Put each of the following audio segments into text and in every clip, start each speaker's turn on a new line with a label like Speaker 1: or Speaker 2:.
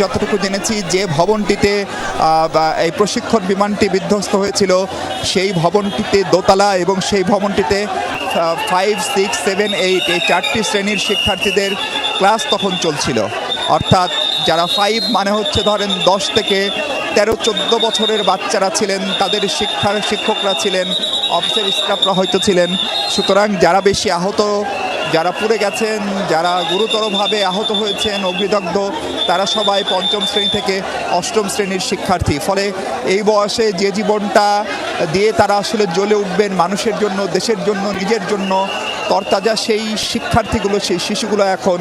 Speaker 1: যতটুকু জেনেছি, যে ভবনটিতে এই প্রশিক্ষণ বিমানটি বিধ্বস্ত হয়েছিল, সেই ভবনটিতে দোতলা এবং সেই ভবনটিতে ফাইভ সিক্স সেভেন এইট এই চারটি শ্রেণির শিক্ষার্থীদের ক্লাস তখন চলছিল। অর্থাৎ যারা ফাইভ মানে হচ্ছে ধরেন দশ থেকে তেরো, চোদ্দ বছরের বাচ্চারা ছিলেন, তাদের শিক্ষার শিক্ষকরা ছিলেন অফিসের স্টাফরা হয়তো ছিলেন। সুতরাং যারা বেশি আহত যারা পুড়ে গেছেন, যারা গুরুতরভাবে আহত হয়েছেন, অগ্নিদগ্ধ, তারা সবাই পঞ্চম শ্রেণি থেকে অষ্টম শ্রেণির শিক্ষার্থী। ফলে এই বয়সে যে জীবনটা দিয়ে তারা আসলে জ্বলে উঠবেন, মানুষের জন্য, দেশের জন্য, নিজের জন্য, তরতাজা সেই শিক্ষার্থীগুলো, সেই শিশুগুলো এখন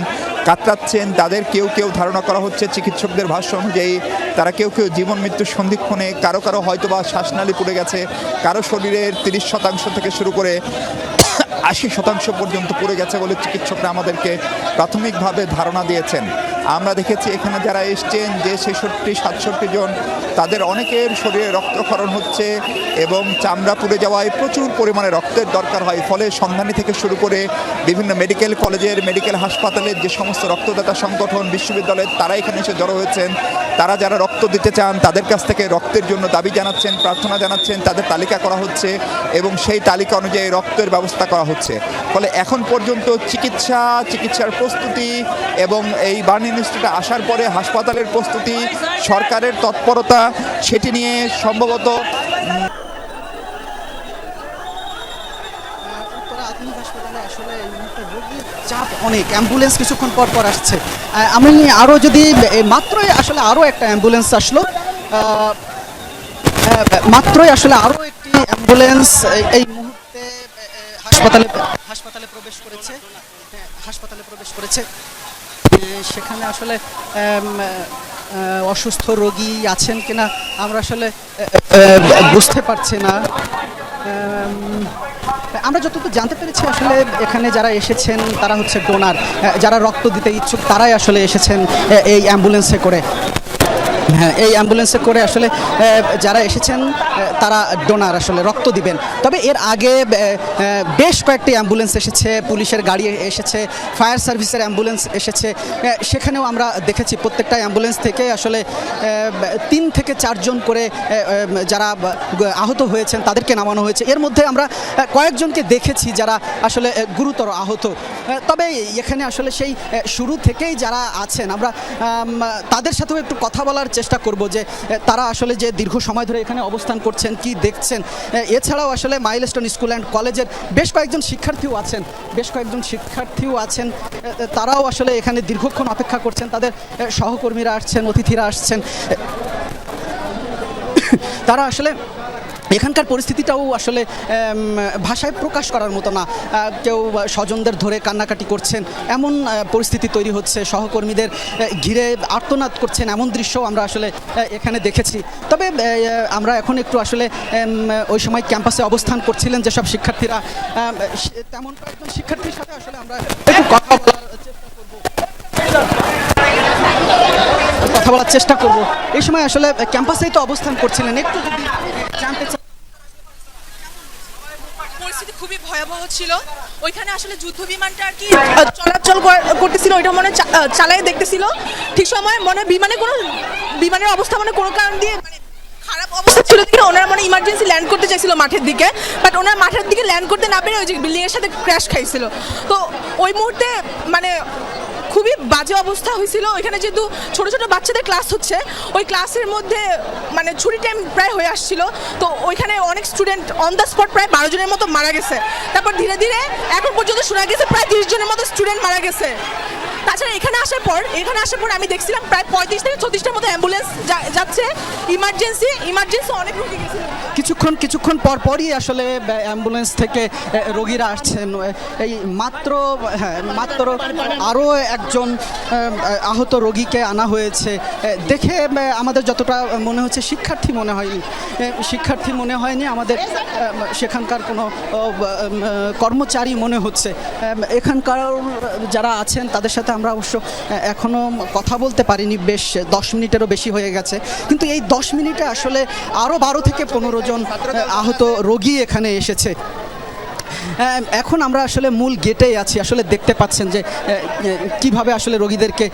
Speaker 1: কাতরাচ্ছেন। তাদের কেউ কেউ ধারণা করা হচ্ছে চিকিৎসকদের ভাষ্য অনুযায়ী তারা কেউ কেউ জীবন মৃত্যুর সন্ধিক্ষণে কারও কারও হয়তো বা শ্বাসনালী পুড়ে গেছে, কারও শরীরের তিরিশ শতাংশ থেকে শুরু করে আশি শতাংশ পর্যন্ত পড়ে গেছে বলে চিকিৎসকরা আমাদেরকে প্রাথমিকভাবে ধারণা দিয়েছেন। আমরা দেখেছি এখানে যারা এসছেন যে ছেষট্টি, সাতষট্টি জন, তাদের অনেকের শরীরে রক্তক্ষরণ হচ্ছে এবং চামড়া পুড়ে যাওয়ায় প্রচুর পরিমাণে রক্তের দরকার হয়। ফলে সন্ধানী থেকে শুরু করে বিভিন্ন মেডিকেল কলেজের, মেডিকেল হাসপাতালের যে সমস্ত রক্তদাতা সংগঠন, বিশ্ববিদ্যালয়ের তারা এখানে এসে জড়ো হয়েছেন। তারা যারা রক্ত দিতে চান, তাদের কাছ থেকে রক্তের জন্য দাবি জানাচ্ছেন, প্রার্থনা জানাচ্ছেন, তাদের তালিকা করা হচ্ছে এবং সেই তালিকা অনুযায়ী রক্তের ব্যবস্থা করা হচ্ছে। ফলে এখন পর্যন্ত চিকিৎসা, চিকিৎসার প্রস্তুতি এবং এই বার্ন ইনস্টিটিউটে আসার পরে হাসপাতালের প্রস্তুতি, সরকারের তৎপরতা, সেটি নিয়ে সম্ভবত
Speaker 2: চাপ অনেক। অ্যাম্বুলেন্স কিছুক্ষণ পর পর আসছে। আমি আরও যদি মাত্রই আসলে আরও একটা অ্যাম্বুলেন্স আসলো। মাত্রই আসলে আরও একটি অ্যাম্বুলেন্স এই- হাসপাতালে হাসপাতালে প্রবেশ করেছে। হ্যাঁ, হাসপাতালে প্রবেশ করেছে। সেখানে আসলে অসুস্থ রোগী আছেন কিনা আমরা আসলে বুঝতে পারছি না। আমরা যতটুকু জানতে পেরেছি আসলে এখানে যারা এসেছেন তারা হচ্ছে ডোনার। যারা রক্ত দিতে ইচ্ছুক তারাই আসলে এসেছেন এই অ্যাম্বুলেন্সে করে। হ্যাঁ এই অ্যাম্বুলেন্সে করে আসলে যারা এসেছেন তারা ডোনার আসলে রক্ত দিবেন। তবে এর আগে বেশ কয়েকটি অ্যাম্বুলেন্স এসেছে, পুলিশের গাড়ি এসেছে ফায়ার সার্ভিসের অ্যাম্বুলেন্স এসেছে সেখানেও আমরা দেখেছি প্রত্যেকটা অ্যাম্বুলেন্স থেকে আসলে তিন থেকে চারজন করে যারা আহত হয়েছেন, তাদেরকে নামানো হয়েছে। এর মধ্যে আমরা কয়েকজনকে দেখেছি যারা আসলে গুরুতর আহত। তবে এখানে আসলে সেই শুরু থেকেই যারা আছেন, আমরা তাদের সাথেও একটু কথা বলার চেষ্টা করব যে তারা আসলে যে দীর্ঘ সময় ধরে এখানে অবস্থান করছেন, কি দেখছেন। এছাড়াও আসলে মাইলস্টোন স্কুল অ্যান্ড কলেজের বেশ কয়েকজন শিক্ষার্থীও আছেন, বেশ কয়েকজন শিক্ষার্থীও আছেন। তারাও আসলে এখানে দীর্ঘক্ষণ অপেক্ষা করছেন, তাদের সহকর্মীরা আসছেন, অতিথিরা আসছেন। তারা আসলে এখানকার পরিস্থিতিটাও আসলে ভাষায় প্রকাশ করার মতো না। কেউ স্বজনদের ধরে কান্নাকাটি করছেন, এমন পরিস্থিতি তৈরি হচ্ছে, সহকর্মীদের ঘিরে আর্তনাদ করছেন, এমন দৃশ্য আমরা আসলে এখানে দেখেছি। তবে আমরা এখন একটু আসলে ওই সময় ক্যাম্পাসে অবস্থান করছিলেন যেসব শিক্ষার্থীরা তেমন কয়েকজন শিক্ষার্থীর সাথে আসলে আমরা কথা বলার চেষ্টা করব কথা বলার চেষ্টা করব। এই সময় আসলে ক্যাম্পাসেই তো অবস্থান করছিলেন। একটু যদি জানতে চাই।
Speaker 3: পরিস্থিতি খুবই ভয়াবহ ছিল। ওইখানে আসলে যুদ্ধ বিমানটা আর কি চলাচল করতেছিল ওইটা মনে চালায় দেখতেছিল। ঠিক সময় মনে বিমানে কোনো বিমানের অবস্থা মানে কোনো কারণ দিয়ে মানে খারাপ অবস্থা ছিল দেখে ওনারা মানে ইমার্জেন্সি ল্যান্ড করতে চাইছিল মাঠের দিকে। বাট ওনার মাঠের দিকে ল্যান্ড করতে না পেরে ওই যে বিল্ডিং এর সাথে ক্র্যাশ খাইছিল। তো ওই মুহূর্তে মানে খুবই বাজে অবস্থা হয়েছিল। ওইখানে যেহেতু ছোট ছোট বাচ্চাদের ক্লাস হচ্ছে, ওই ক্লাসের মধ্যে মানে ছুটি টাইম প্রায় হয়ে আসছিল। তো ওইখানে অনেক স্টুডেন্ট অন দ্য স্পট প্রায় বারো জনের মতো মারা গেছে। তারপর ধীরে ধীরে এখন পর্যন্ত শোনা গেছে প্রায় তিরিশ জনের মতো স্টুডেন্ট মারা গেছে। তাছাড়া এখানে আসার পর, এখানে আসার পর আমি দেখছিলাম প্রায় পঁয়ত্রিশ থেকে ছত্রিশটার মতো অ্যাম্বুলেন্স যাচ্ছে। ইমার্জেন্সি ইমার্জেন্সি অনেক রোগী গেছে
Speaker 2: কিছুক্ষণ কিছুক্ষণ পর পরই আসলে অ্যাম্বুলেন্স থেকে রোগীরা আসছেন। এই মাত্র হ্যাঁ মাত্র আরও একজন আহত রোগীকে আনা হয়েছে। দেখে আমাদের যতটা মনে হচ্ছে, শিক্ষার্থী মনে হয়নি শিক্ষার্থী মনে হয়নি, আমাদের সেখানকার কোনো কর্মচারী মনে হচ্ছে। এখানকার যারা আছেন, তাদের সাথে আমরা অবশ্য এখনও কথা বলতে পারিনি, বেশ দশ মিনিটেরও বেশি হয়ে গেছে। কিন্তু এই দশ মিনিটে আসলে আরও বারো থেকে পনেরো জন আহত রোগী এখানে এসেছে। এখন আমরা আসলে মূল গেটেই আছি, আসলে দেখতে পাচ্ছেন যে কীভাবে আসলে রোগীদেরকে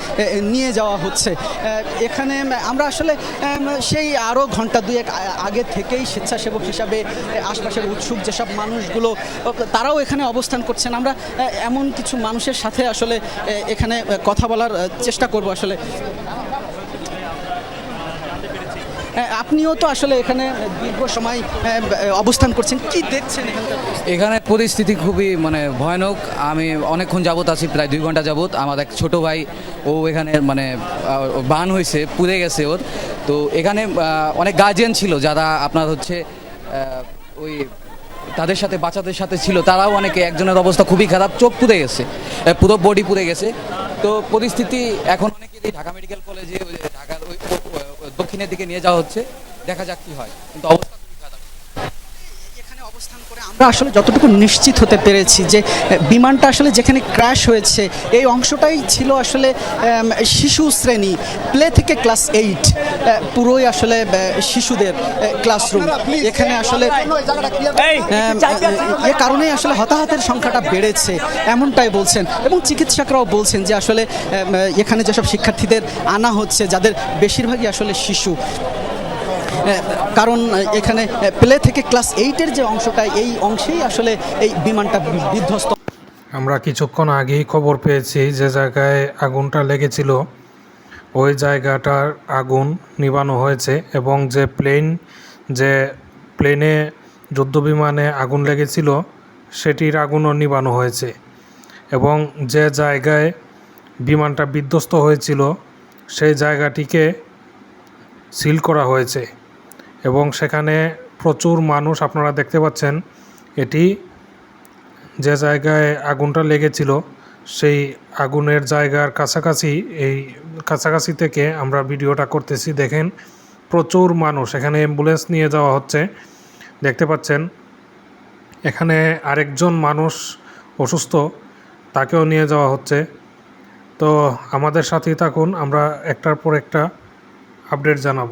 Speaker 2: নিয়ে যাওয়া হচ্ছে। এখানে আমরা আসলে সেই আরও ঘণ্টা দুয়েক আগে থেকেই স্বেচ্ছাসেবক হিসাবে আশপাশের উৎসুক যেসব মানুষগুলো, তারাও এখানে অবস্থান করছেন। আমরা এমন কিছু মানুষের সাথে আসলে এখানে কথা বলার চেষ্টা করব আসলে। আপনিও তো আসলে এখানে দীর্ঘ সময় অবস্থান করছেন। কি দেখছেন
Speaker 4: এখানে পরিস্থিতি খুবই মানে ভয়ানক। আমি অনেকক্ষণ যাবত আছি, প্রায় দুই ঘণ্টা যাবত আমার এক ছোট ভাই, ও এখানে মানে বান হয়েছে পুড়ে গেছে ওর। তো এখানে অনেক গার্জিয়ান ছিল যারা আপনার হচ্ছে ওই তাদের সাথে, বাচ্চাদের সাথে ছিল, তারাও অনেকে, একজনের অবস্থা খুবই খারাপ, চোখ পুড়ে গেছে পুরো বডি পুড়ে গেছে। তো পরিস্থিতি এখন অনেকেরই ঢাকা মেডিকেল কলেজে ঢাকার ওই দক্ষিণের দিকে নিয়ে যাওয়া হচ্ছে, দেখা যাক কি হয়। কিন্তু অবস্থা খুবই খারাপ
Speaker 2: এখানে অবস্থান করে আমরা আসলে যতটুকু নিশ্চিত হতে পেরেছি যে বিমানটা আসলে যেখানে ক্র্যাশ হয়েছে এই অংশটাই ছিল আসলে শিশু শ্রেণি প্লে থেকে ক্লাস এইট পুরোই আসলে শিশুদের ক্লাসরুম এখানে আসলে এ কারণেই আসলে হতাহতের সংখ্যাটা বেড়েছে এমনটাই বলছেন। এবং চিকিৎসকরাও বলছেন যে আসলে এখানে যেসব শিক্ষার্থীদের আনা হচ্ছে যাদের বেশিরভাগই আসলে শিশু কারণ এখানে প্লে থেকে ক্লাস এইটের যে অংশটা, এই অংশেই আসলে এই বিমানটা বিধ্বস্ত।
Speaker 5: আমরা কিছুক্ষণ আগেই খবর পেয়েছি যে জায়গায় আগুনটা লেগেছিল। ওই জায়গাটার আগুন নিবানো হয়েছে এবং যে প্লেন যে প্লেনে যুদ্ধবিমানে আগুন লেগেছিল, সেটির আগুনও নিবানো হয়েছে। এবং যে জায়গায় বিমানটা বিধ্বস্ত হয়েছিল, সেই জায়গাটিকে সিল করা হয়েছে। এবং সেখানে প্রচুর মানুষ আপনারা দেখতে পাচ্ছেন। এটি যে জায়গায় আগুনটা লেগেছিল, সেই আগুনের জায়গার কাছাকাছি, এই কাছাকাছি থেকে আমরা ভিডিওটা করতেছি। দেখেন, প্রচুর মানুষ, এখানে অ্যাম্বুলেন্স নিয়ে যাওয়া হচ্ছে। দেখতে পাচ্ছেন, এখানে আরেকজন মানুষ অসুস্থ, তাকেও নিয়ে যাওয়া হচ্ছে। তো আমাদের সাথেই থাকুন, আমরা একটার পর একটা আপডেট জানাব।